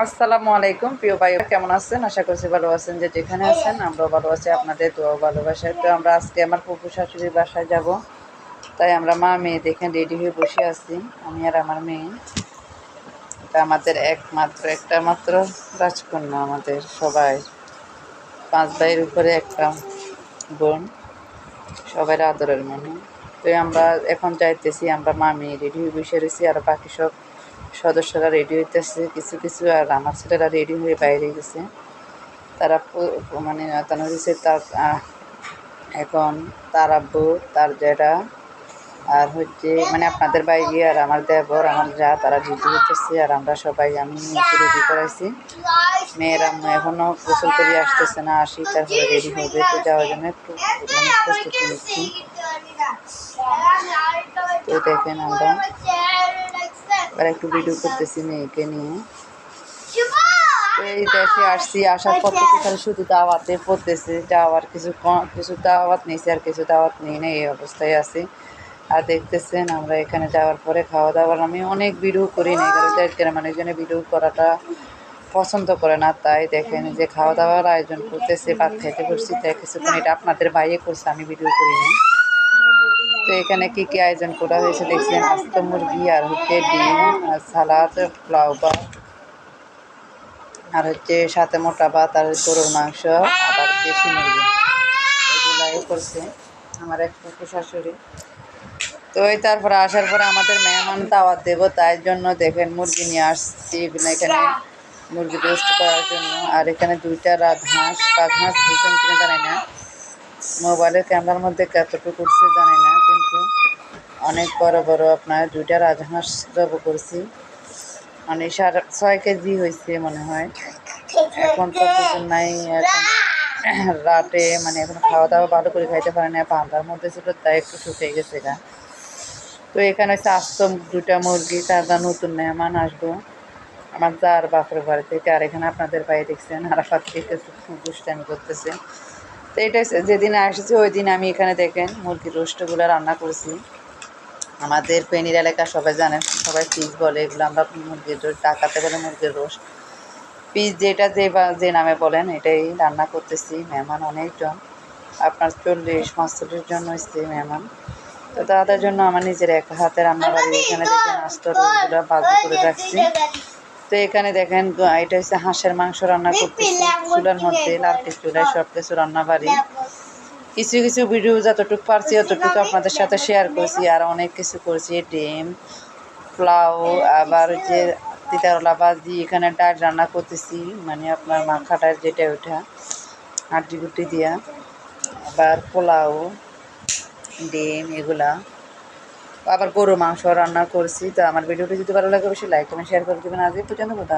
আসসালামু আলাইকুম, প্রিয় ভাই, কেমন আছেন? আশা করছি ভালো আছেন। যে যেখানে আছেন, আমরাও ভালো আছি। আপনাদের দোয়া ভালোবাসায়। তো আমরা আজকে আমার পুপু শাশুড়ির বাসায় যাব। তাই আমরা মা মেয়ে দেখে রেডি হয়ে বসে আছি, আমি আর আমার মেয়ে। তা আমাদের একমাত্র একটা মাত্র রাজকন্যা আমাদের সবাই। পাঁচ ভাইয়ের উপরে একটা বোন, সবাই আদরের মনে। তো আমরা এখন যাইতেছি, আমরা মা মেয়ে রেডি হয়ে বসে রয়েছি, আর বাকি সব সদস্যরা রেডি হইতেছে, কিছু কিছু, আর আমার ছেলেরা রেডি হয়ে বাইরে গেছে। তারা মানে তারা এখন তার আব্বু, তার জেঠা, আর হচ্ছে মানে আপনাদের বাইরে আর আমার দেবর, আমার যা, তারা রেডি হইতেছে, আর আমরা সবাই, আমি মেয়েকে রেডি করাইছি। মেয়েরা এখনও গোসল করে আসতেছে না, আসি, তারপরে রেডি হবে তো যাওয়ার জন্য একটু মানে প্রস্তুতি নিচ্ছি। তো দেখেন আমরা এবার একটু ভিডিও করতেছি মেয়েকে নিয়ে। এই দেশে আসছি আসার পর থেকে খালি শুধু দাওয়াতে পড়তেছে যাওয়ার কিছু কিছু দাওয়াত নিয়েছি আর কিছু দাওয়াত নেই না এই অবস্থায় আছি। আর দেখতেছেন আমরা এখানে যাওয়ার পরে খাওয়া দাওয়ার আমি অনেক ভিডিও করি না কারণ গ্রাম মানুষজনে ভিডিও করাটা পছন্দ করে না তাই দেখেন যে খাওয়া দাওয়ার আয়োজন করতেছে ভাত খাইতে বসছি তাই কিছুক্ষণ এটা আপনাদের বাইরে করছে আমি ভিডিও করি না এখানে কি কি আয়োজন করা হয়েছে দেখছেন? আস্ত মুরগি, আর হচ্ছে ডিম সালাদ, পোলাও ভাত, আর হচ্ছে সাথে মোটা ভাত, আর গরুর মাংস, আবার দেশি মুরগি। এগুলাই করছে আমার এক শাশুড়ি। তো ওই তারপরে আসার পরে আমাদের মেহমান দাওয়াত দেবো, তাই জন্য দেখেন মুরগি নিয়ে আসছি এখানে মুরগি রোস্ট করার জন্য। আর এখানে দুইটা রাত হাঁস রাত হাঁস বুঝছেন কিনা জানি না। মোবাইলের ক্যামেরার মধ্যে কতটুকু উঠছে জানি না। কিন্তু অনেক বড় বড় আপনার দুইটা রাজহাঁস জব করছি। মানে সাড়ে ছয় কেজি হয়েছে মনে হয়। এখন তো নাই, এখন রাতে মানে এখন খাওয়া দাওয়া ভালো করে খাইতে পারে না পান্তার মধ্যে ছিল, তাই একটু শুকিয়ে গেছে গা। তো এখানে হচ্ছে আস্ত দুটা মুরগি তারা নতুন মেহমান আসব। আমার যার বাপের বাড়ি থেকে আর এখানে আপনাদের বাইরে দেখছেন, আরাফাত থেকে দুষ্টামি করতেছে। তো এটা যেদিন আসছি ওই দিন আমি এখানে দেখেন মুরগির রোস্টগুলো রান্না করেছি। আমাদের পেনির এলাকা সবাই জানেন সবাই পিস বলে, এগুলো আমরা মুরগির রোস্ট, ডাকাতে বলে মুরগির রোস্ট। পিস যেটা যে বা, যে নামে বলেন, এটাই রান্না করতেছি, মেহমান অনেকজন। আপনার চল্লিশ পঁয়তাল্লিশ জন হচ্ছে মেহমান। তো তাদের জন্য আমার নিজের এক হাতে রান্না বাড়ি এখানে দেখেন আস্ত রোলগুলো বাজি করে রাখছি। তো এখানে দেখেন এটা হচ্ছে হাঁসের মাংস রান্না করতেছি চুলার মধ্যে লালটি চুলায় সব কিছু রান্না বাড়ি কিছু কিছু ভিডিও যতটুকু পারছি ততটুকু আপনাদের সাথে শেয়ার করছি আর অনেক কিছু করছি ডিম পোলাও আবার হচ্ছে তিতারলা বাজি এখানে ডাল রান্না করতেছি মানে আপনার মাখাটার যেটা ওঠা হাড্ডি গুটি দিয়া। আবার পোলাও ডিম এগুলা। আবার গরু মাংস রান্না করছি, তো আমার ভিডিওটি যদি ভালো লাগে অবশ্যই লাইক কমেন্ট শেয়ার করে দেবেন। আজ এই পর্যন্ত কোথা